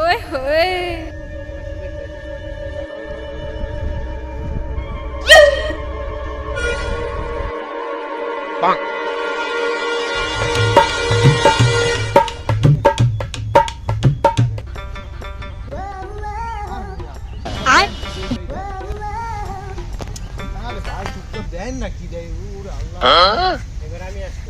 ওই ওই। Bonk. দেন না কি দেয় ওরা আল্লাহ। হ্যাঁ? এবার আমি আসব।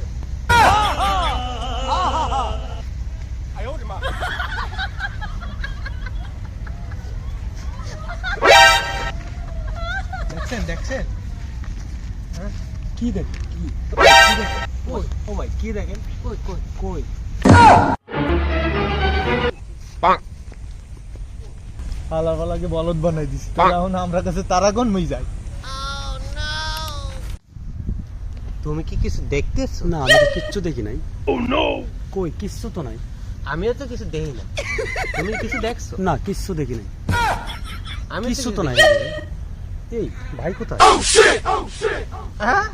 দেখছেন দেখছেন? কি দেখ কি? কই? ও ভাই কি দেখেন? কই কই কই? পালা পালাকে বলদ বানাই দিস এখন আমরা কাছে তারাগণ মই যাই। তুমি কি কিছু দেখতেছো? না আমি কিচ্ছু দেখি নাই। কই কিচ্ছু তো নাই। আমিও তো কিছু দেখি না তুমি কিছু দেখছ? না কিচ্ছু দেখি নাই। আমি কিচ্ছু তো নাই। এই ভাই কোথায়? হ্যাঁ?